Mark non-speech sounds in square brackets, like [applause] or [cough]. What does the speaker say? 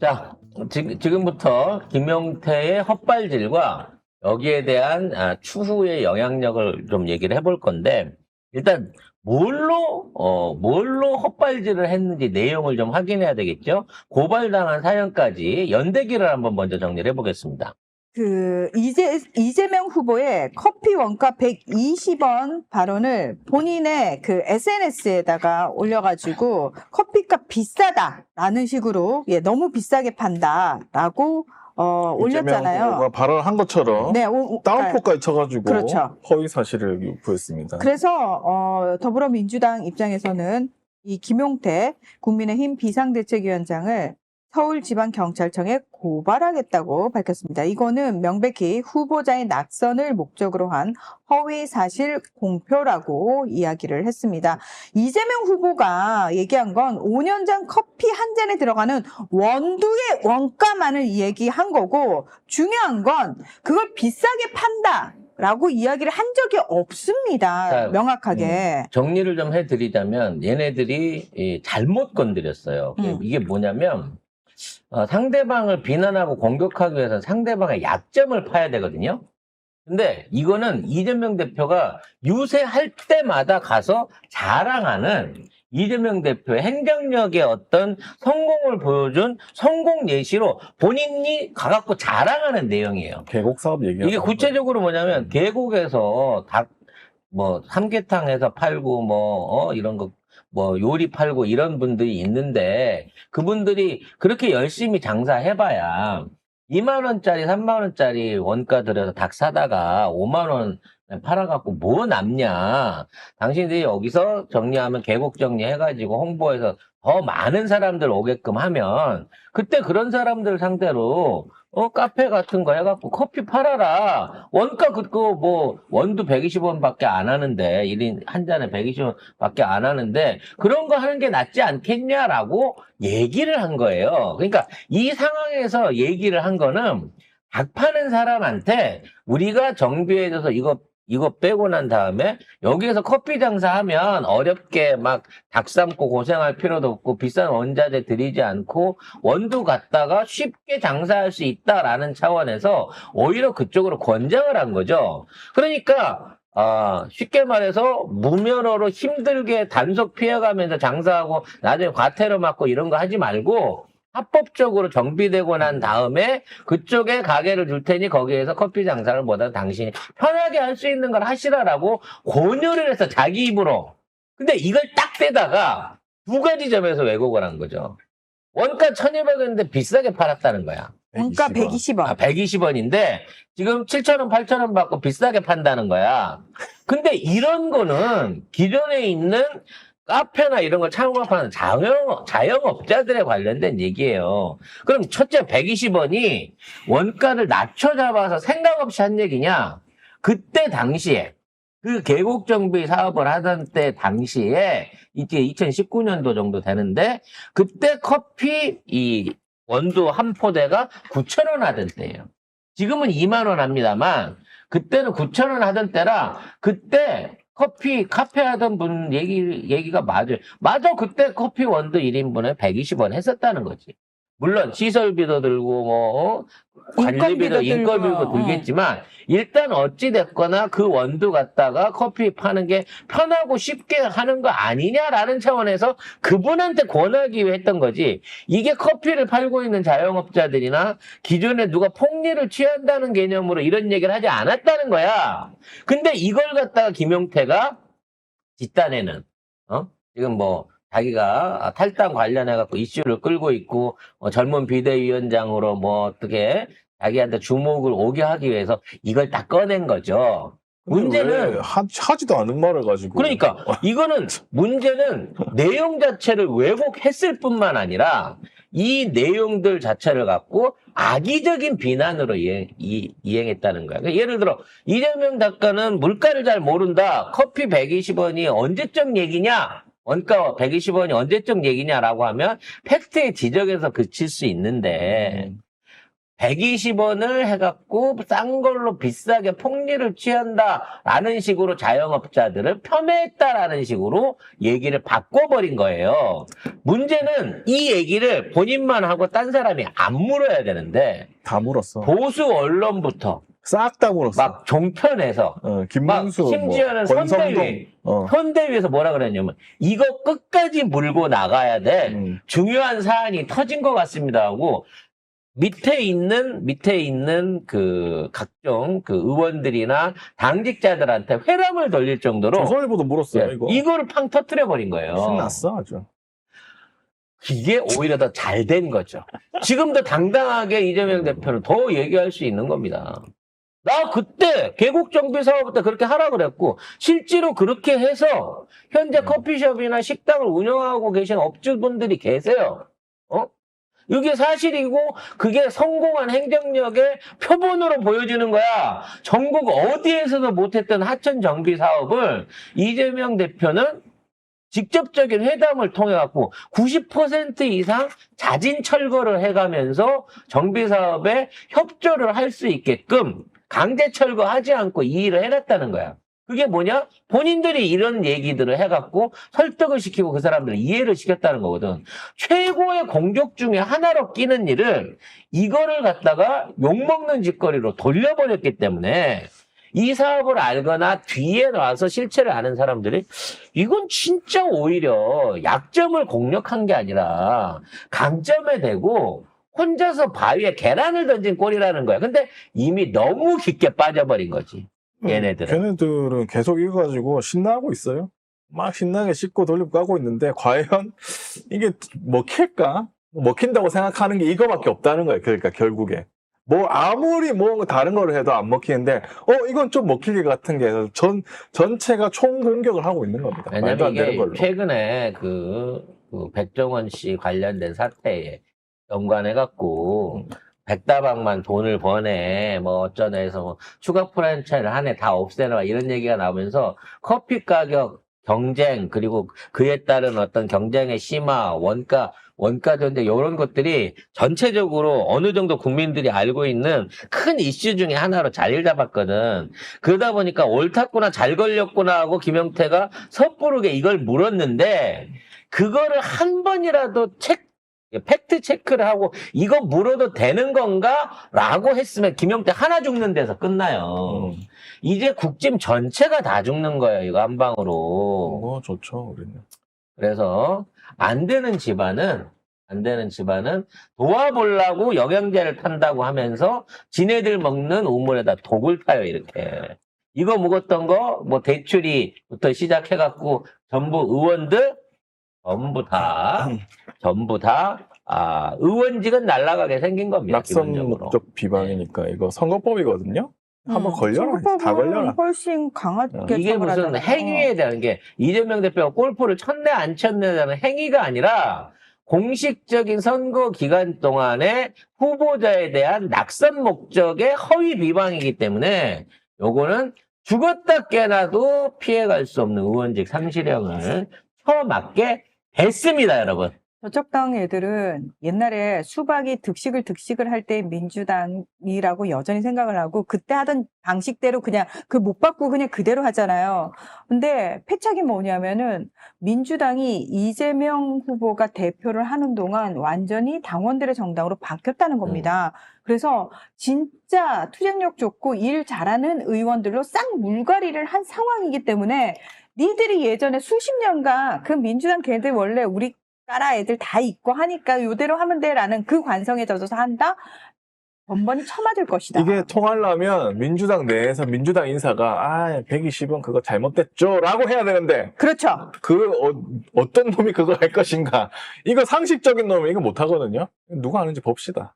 자, 지, 지금부터 김용태의 헛발질과 여기에 대한 아, 추후의 영향력을 좀 얘기를 해볼 건데, 일단, 뭘로, 어, 뭘로 헛발질을 했는지 내용을 좀 확인해야 되겠죠? 고발당한 사연까지 연대기를 한번 먼저 정리를 해보겠습니다. 그 이재 이재명 후보의 커피 원가 120원 발언을 본인의 그 SNS에다가 올려가지고 커피값 비싸다라는 식으로 예 너무 비싸게 판다라고 어 올렸잖아요. 발언한 것처럼 네, 다운포까지 쳐가지고 그렇죠. 허위 사실을 유포했습니다. 그래서 어, 더불어민주당 입장에서는 이 김용태 국민의힘 비상대책위원장을 서울지방경찰청에 고발하겠다고 밝혔습니다. 이거는 명백히 후보자의 낙선을 목적으로 한 허위 사실 공표라고 이야기를 했습니다. 이재명 후보가 얘기한 건 5년 전 커피 한 잔에 들어가는 원두의 원가만을 얘기한 거고 중요한 건 그걸 비싸게 판다. 라고 이야기를 한 적이 없습니다. 자, 명확하게. 정리를 좀 해드리자면, 얘네들이 이, 잘못 건드렸어요. 음. 이게 뭐냐면, 어, 상대방을 비난하고 공격하기 위해서는 상대방의 약점을 파야 되거든요. 근데 이거는 이재명 대표가 유세할 때마다 가서 자랑하는 이재명 대표의 행정력의 어떤 성공을 보여준 성공 예시로 본인이 가갖고 자랑하는 내용이에요. 계곡 사업 얘기하는 이게 구체적으로 뭐냐면 계곡에서 닭 뭐 삼계탕 해서 팔고 뭐 어, 이런 거 뭐 요리 팔고 이런 분들이 있는데 그분들이 그렇게 열심히 장사해봐야 2만 원짜리 3만 원짜리 원가 들여서 닭 사다가 5만 원 팔아갖고 뭐 남냐? 당신들이 여기서 정리하면 계곡 정리해가지고 홍보해서 더 많은 사람들 오게끔 하면 그때 그런 사람들 상대로 어, 카페 같은 거 해갖고 커피 팔아라. 원가 그거 뭐, 원두 120원 밖에 안 하는데, 1인 한 잔에 120원 밖에 안 하는데, 그런 거 하는 게 낫지 않겠냐라고 얘기를 한 거예요. 그러니까 이 상황에서 얘기를 한 거는, 닭 파는 사람한테 우리가 정비해줘서 이거, 이거 빼고 난 다음에 여기에서 커피 장사하면 어렵게 막 닭 삶고 고생할 필요도 없고 비싼 원자재 들이지 않고 원두 갖다가 쉽게 장사할 수 있다라는 차원에서 오히려 그쪽으로 권장을 한 거죠. 그러니까 아, 쉽게 말해서 무면허로 힘들게 단속 피해가면서 장사하고 나중에 과태료 맞고 이런 거 하지 말고 합법적으로 정비되고 난 다음에 그쪽에 가게를 줄 테니 거기에서 커피 장사를 보다 당신이 편하게 할 수 있는 걸 하시라라고 권유를 해서 자기 입으로. 근데 이걸 딱 대다가 두 가지 점에서 왜곡을 한 거죠. 원가 1200원인데 비싸게 팔았다는 거야. 원가 120원. 아, 120원인데 지금 7,000원, 8,000원 받고 비싸게 판다는 거야. 근데 이런 거는 기존에 있는 카페나 이런 걸 창업하는 자영, 자영업자들에 관련된 얘기예요. 그럼 첫째 120원이 원가를 낮춰 잡아서 생각 없이 한 얘기냐? 그때 당시에 그 계곡 정비 사업을 하던 때 당시에 이제 2019년도 정도 되는데 그때 커피 이 원두 한 포대가 9,000원 하던 때예요. 지금은 2만 원 합니다만 그때는 9,000원 하던 때라 그때 커피 카페 하던 분 얘기 얘기가 맞아요. 맞아 그때 커피 원두 1인분에 120원 했었다는 거지. 물론 시설비도 들고 뭐 어? 관리비도 인건비도 들고, 어. 들겠지만 일단 어찌 됐거나 그 원두 갖다가 커피 파는 게 편하고 쉽게 하는 거 아니냐라는 차원에서 그분한테 권하기 위해 했던 거지. 이게 커피를 팔고 있는 자영업자들이나 기존에 누가 폭리를 취한다는 개념으로 이런 얘기를 하지 않았다는 거야. 근데 이걸 갖다가 김용태가 뒷단에는 어? 지금 뭐 자기가 탈당 관련해 갖고 이슈를 끌고 있고 어, 젊은 비대위원장으로 뭐 어떻게 자기한테 주목을 오게 하기 위해서 이걸 딱 꺼낸 거죠. 문제는 하, 하지도 않은 말을 가지고 그러니까 [laughs] 이거는 문제는 내용 자체를 왜곡했을 뿐만 아니라 이 내용들 자체를 갖고 악의적인 비난으로 이행, 이, 이행했다는 거야. 그러니까 예를 들어 이재명 작가는 물가를 잘 모른다. 커피 120원이 언제적 얘기냐? 원가 120원이 언제적 얘기냐라고 하면 팩트의 지적에서 그칠 수 있는데 음. 120원을 해갖고 싼 걸로 비싸게 폭리를 취한다라는 식으로 자영업자들을 폄훼했다라는 식으로 얘기를 바꿔버린 거예요. 문제는 이 얘기를 본인만 하고 딴 사람이 안 물어야 되는데 다 물었어. 보수 언론부터 싹 다 물었어. 막 종편에서 어, 막 김문수, 심지어는 뭐. 선대위 어. 현대위에서 뭐라 그랬냐면 이거 끝까지 물고 나가야 돼. 음. 중요한 사안이 터진 것 같습니다 하고 밑에 있는 밑에 있는 그 각종 그 의원들이나 당직자들한테 회람을 돌릴 정도로 조선일보도 물었어요, 예, 이거. 이거를 팡 터트려 버린 거예요. 신났어, 아주. 이게 오히려 더 잘 된 거죠. 지금도 당당하게 이재명 대표는 더 얘기할 수 있는 겁니다. 나 그때 개국 정비 사업 때 그렇게 하라 그랬고 실제로 그렇게 해서 현재 음. 커피숍이나 식당을 운영하고 계신 업주분들이 계세요. 어? 이게 사실이고 그게 성공한 행정력의 표본으로 보여지는 거야. 전국 어디에서도 못했던 하천 정비 사업을 이재명 대표는 직접적인 회담을 통해 갖고 90% 이상 자진 철거를 해가면서 정비 사업에 협조를 할 수 있게끔 강제 철거하지 않고 이 일을 해놨다는 거야. 그게 뭐냐? 본인들이 이런 얘기들을 해갖고 설득을 시키고 그 사람들을 이해를 시켰다는 거거든. 최고의 공적 중에 하나로 끼는 일을 이거를 갖다가 욕먹는 짓거리로 돌려버렸기 때문에 이 사업을 알거나 뒤에 나와서 실체를 아는 사람들이 이건 진짜 오히려 약점을 공략한 게 아니라 강점에 대고 혼자서 바위에 계란을 던진 꼴이라는 거야. 근데 이미 너무 깊게 빠져버린 거지. 얘네들은. 걔네들은 계속 이거 가지고 신나고 있어요. 막 신나게 씻고 돌리고 까고 있는데, 과연 [laughs] 이게 먹힐까? 먹힌다고 생각하는 게 이거밖에 없다는 거예요. 그러니까 결국에. 뭐 아무리 뭐 다른 거를 해도 안 먹히는데 어 이건 좀 먹힐 것 같은 게 전 전체가 총 공격을 하고 있는 겁니다. 말도 왜냐면 안 되는 걸로. 최근에 그, 그 백종원 씨 관련된 사태에 연관해갖고 백다방만 돈을 버네 뭐 어쩌네 해서 뭐 추가 프랜차이를 한 해 다 없애라 이런 얘기가 나오면서 커피 가격 경쟁 그리고 그에 따른 어떤 경쟁의 심화 원가 원가 전쟁 이런 것들이 전체적으로 어느 정도 국민들이 알고 있는 큰 이슈 중에 하나로 자리를 잡았거든. 그러다 보니까 옳았구나 잘 걸렸구나 하고 김영태가 섣부르게 이걸 물었는데 그거를 한 번이라도 책 팩트 체크를 하고 이거 물어도 되는 건가? 라고 했으면 김영태 하나 죽는 데서 끝나요. 음. 이제 국짐 전체가 다 죽는 거예요. 이거 한 방으로. 뭐 좋죠, 우리는. 그래서 안 되는 집안은 안 되는 집안은 도와보려고 영양제를 탄다고 하면서 지네들 먹는 우물에다 독을 타요 이렇게 이거 묵었던 거 뭐 대출이부터 시작해갖고 전부 의원들 전부 다 [laughs] 전부 다 아, 의원직은 날아가게 생긴 겁니다 낙선 기본적으로. 목적 비방이니까 이거 선거법이거든요. 한번 걸려라. 다 선거법은 걸려라. 훨씬 강하게 어. 이게 무슨 처벌하잖아요. 행위에 대한 게 이재명 대표가 골프를 쳤네 안 쳤네 라는 행위가 아니라 공식적인 선거 기간 동안에 후보자에 대한 낙선 목적의 허위 비방이기 때문에 요거는 죽었다 깨나도 피해갈 수 없는 의원직 상실형을 처맞게 됐습니다, 여러분. 저쪽 당 애들은 옛날에 수박이 득식을 득식을 할 때 민주당이라고 여전히 생각을 하고 그때 하던 방식대로 그냥 그 못 바꾸고 그냥 그대로 하잖아요. 근데 패착이 뭐냐면은 민주당이 이재명 후보가 대표를 하는 동안 완전히 당원들의 정당으로 바뀌었다는 겁니다. 그래서 진짜 투쟁력 좋고 일 잘하는 의원들로 싹 물갈이를 한 상황이기 때문에 니들이 예전에 수십 년간 그 민주당 걔들 원래 우리 따라 애들 다 있고 하니까 요대로 하면 돼라는 그 관성에 젖어서 한다? 번번이 쳐맞을 것이다. 이게 통하려면 민주당 내에서 민주당 인사가 아 120은 그거 잘못됐죠 라고 해야 되는데 그렇죠. 그 어, 떤 놈이 그거 할 것인가 이거 상식적인 놈이 이거 못하거든요 누가 하는지 봅시다